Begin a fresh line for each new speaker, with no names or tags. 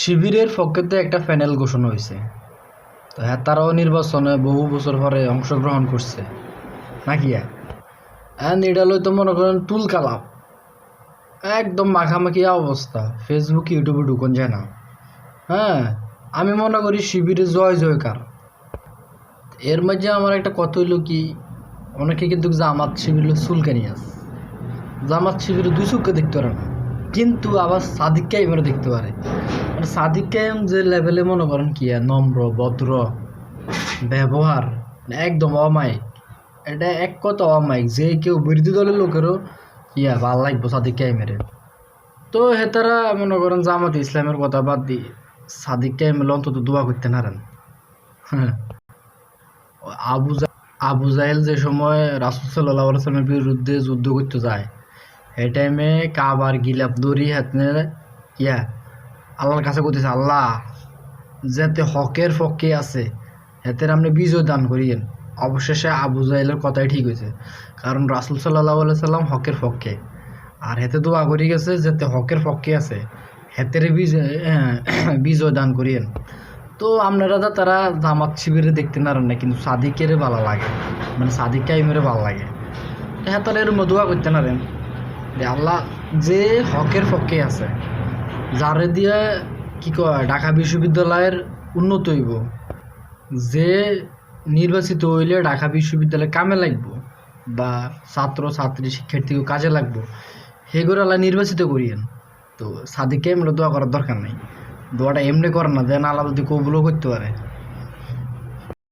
শিবিরের পক্ষেতে একটা প্যানেল ঘোষণা হয়েছে। তো হ্যাঁ তারাও নির্বাচনে বহু বছর পরে অংশগ্রহণ করছে। নাকি হ্যাঁ? এটা তো মনে করেন তুল কালাপ একদম মাখামাখি অবস্থা। ফেসবুক ইউটিউবে ঢুকন যায় না। হ্যাঁ আমি মনে করি শিবিরে জয় জয়কার। এর মাঝে আমার একটা কথা হইল কি, অনেকে কিন্তু জামাত শিবির চুলকানি আছে জামাত শিবিরে দুই চোখে দেখতে পারে না। কিন্তু আবার সাদিককে কাইমেরও দেখতে পারে। মানে সাদিক কাইম যে লেভেলে মনে করেন কি নম্র, ভদ্র, ব্যবহার মানে একদম অমায়িক। এটা এক কথা অমায়িক, যে কেউ বিরোধী দলের লোকেরও ইয়া ভালো লাগবো সাদিক কাইমের তো হেতারা মনে করেন জামাত ইসলামের কথা বাদ দি সাদিক কাইমের অন্তত দোয়া করতে নারেন হ্যাঁ। আবু আবু জাহেল যে সময় রাসুল সাল্লাহ সাল্লামের বিরুদ্ধে যুদ্ধ করতে যায় এই টাইমে কাবার গিলাপ দড়ি হাতে ইয়া আল্লাহর কাছে করতেছে আল্লাহ, যাতে হকের পক্ষে আছে এতে আপনি বিজয় দান করিয়েন। অবশেষে আবু জাহেলের কথাই ঠিক হয়েছে, কারণ রাসুল সাল্লাহ সাল্লাম হকের পক্ষে। আর হেতে দোয়া করি গেছে, যাতে হকের পক্ষে আছে, হেতের বিজয় বিজয় দান করিয়েন। তো আপনারা তো তারা জামাত শিবিরে দেখতে নারেন না কিন্তু সাদিকের ভালো লাগে। মানে সাদিক কাইমের ভালো লাগে। হ্যাঁ তাহলে এর দোয়া করতে নারেন আল্লাহ, যে হকের পক্ষে আছে যারে দিয়ে কি কয়, ঢাকা বিশ্ববিদ্যালয়ের উন্নত হইব, যে নির্বাচিত হইলে ঢাকা বিশ্ববিদ্যালয়ে কামে লাগব বা ছাত্র ছাত্রী শিক্ষার্থীকে কাজে লাগবো সেগুলো আল্লাহ নির্বাচিত করিয়েন। তো সাদিকে এমনি দোয়া করার দরকার নেই। দোয়াটা এমনি করেন না যেন আল্লাহ যদি কবুলও করতে পারে।